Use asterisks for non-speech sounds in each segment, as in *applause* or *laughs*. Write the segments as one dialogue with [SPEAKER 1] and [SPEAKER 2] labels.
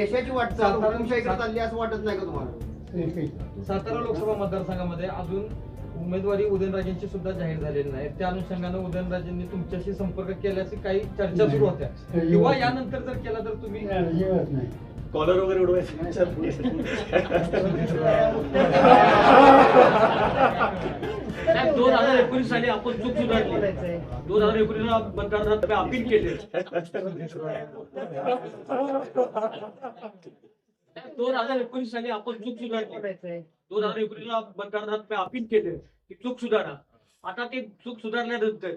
[SPEAKER 1] यशाची वाटचाल चालली असं वाटत नाही का तुम्हाला?
[SPEAKER 2] सातारा लोकसभा मतदारसंघामध्ये अजून उमेदवारी उदयनराजेंची सुद्धा जाहीर झालेली नाही. त्या अनुषंगानं उदयनराजेंनी तुमच्याशी संपर्क केल्याची काही चर्चा सुरू होत्या. किंवा यानंतर जर केला तर तुम्ही?
[SPEAKER 3] कॉलर वगैरे उडवायचं. *laughs* *laughs*
[SPEAKER 4] हजार एकोणीस साली आपण चूक सुधारली. दोन हजार एकोणीस मतदारांना अपील केले. दोन हजार एकोणीस साली आपण चूक सुधारली. दोन हजार एकोणीस मतदारांना अपील केले की चूक सुधारा. आता ते चूक सुधारल्यानंतर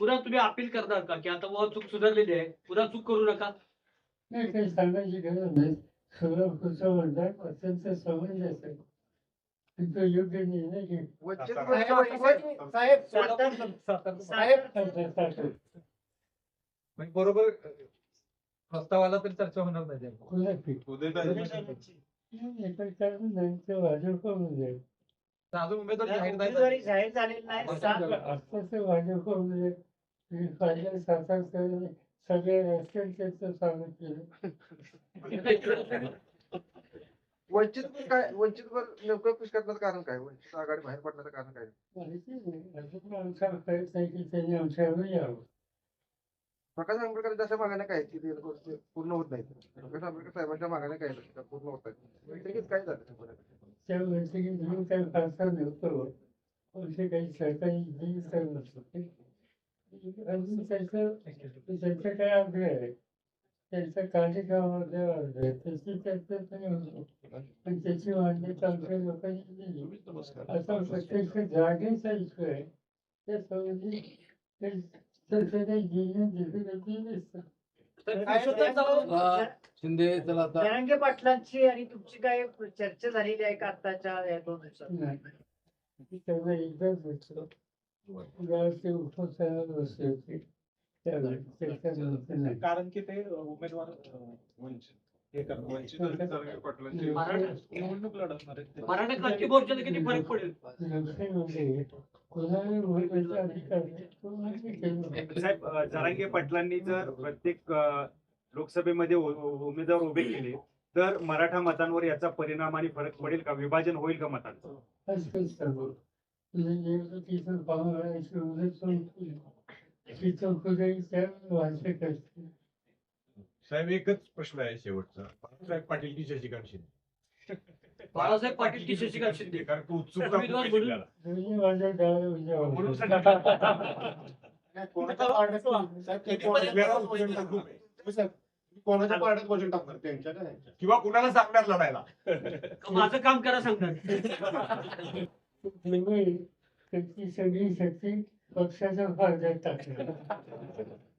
[SPEAKER 4] पुन्हा तुम्ही अपील करणार का? की आता बाबा चूक सुधारलेली आहे पुन्हा चूक करू नका.
[SPEAKER 5] नाही काही सांगायची गरज नाही. सगळं पुढचं म्हणतात अत्यंत समंजस असेल पण तो योग्य निर्णय
[SPEAKER 1] वंचित साहेब
[SPEAKER 2] सातारा-
[SPEAKER 1] साहेब
[SPEAKER 2] म्हणजे बरोबर अ, तर चर्चा होणार नाही त्यावर.
[SPEAKER 5] तर
[SPEAKER 2] अजून उमेदवार जाहीर नाही
[SPEAKER 6] उमेदवारी
[SPEAKER 2] झाली.
[SPEAKER 6] जाहीर झालेली नाही. सात
[SPEAKER 5] आत्ताच भाजपमध्ये पहिल्या सात आठ सगळे सगळे राजकारण्याचं स्वागत केलं.
[SPEAKER 1] वंचित काय वंचित नेमकं पुश करण्याचं कारण काय? वंचित आघाडी बाहेर पडण्याचं कारण काय?
[SPEAKER 5] आहे
[SPEAKER 1] प्रकाश आंबेडकर जशा मागण्या काय की गोष्टी पूर्ण होत नाही. प्रकाश आंबेडकर साहेबांच्या मागण्या काय पूर्ण होत नाही. काय झालं?
[SPEAKER 5] काही काही सरकारी नसतो काय आग्रह आहे त्यांच्या कार्यक्रमामध्ये त्याची चर्चा नाही होतो पण त्याची मान्यता आमच्या लोकांनी दिली आता प्रत्यक्ष आहे. त्या संबंधी.
[SPEAKER 6] शिंदे जरांगे पाटलांची आणि तुमची काय चर्चा झालेली आहे का आताच्या या दोन दिवसात?
[SPEAKER 5] नाही. त्यांना एकदाच भेटलो गावाचे उपसाहेब बसले होते.
[SPEAKER 3] कारण की ते उमेदवार हे. वंचित आणि जरांगे पाटलांची. निवडणूक लढवणार आहेत ते.
[SPEAKER 4] मराठा क्रांती मोर्चाला किती फरक पडेल?
[SPEAKER 5] लोकशाहीमध्ये कोणाला बोलण्याचा अधिकार नाही तो मान्य केलं
[SPEAKER 7] साहेब अ, जरांगे पाटलांनी जर प्रत्येक अ, लोकसभेमध्ये उ- उ- उमेदवार उभे केले तर मराठा मतांवर याचा परिणाम आणि फरक पडेल का? विभाजन होईल का मतांचं?
[SPEAKER 5] चौकशी त्या असते
[SPEAKER 8] साहेब एकच प्रश्न आहे शेवटचा. बाळासाहेब पाटील की शशिकांत शिंदे
[SPEAKER 4] बाळासाहेब पाटील की शशिकांत शिंदे
[SPEAKER 8] कारण की उत्सुकता खूप
[SPEAKER 4] उमेदवार
[SPEAKER 8] आहे
[SPEAKER 4] म्हणून-
[SPEAKER 8] जिल्ह्याला.
[SPEAKER 5] दोन्ही माझ्या डाव्या उजव्या
[SPEAKER 8] म्हणून
[SPEAKER 5] बाजूला.
[SPEAKER 3] नाही, कोणाच्या पारड्यात साहेब, ते कोणाच्या? साहेब, कोणाच्या पारड्यात वजन टाकणार? त्यांच्या का?
[SPEAKER 8] किंवा कुणाला सांगणार लढायला?
[SPEAKER 4] माझं काम करा सांगतात?
[SPEAKER 5] त्याची सगळी शक्ती पक्षाच्या फायद्यात टाकली. *laughs*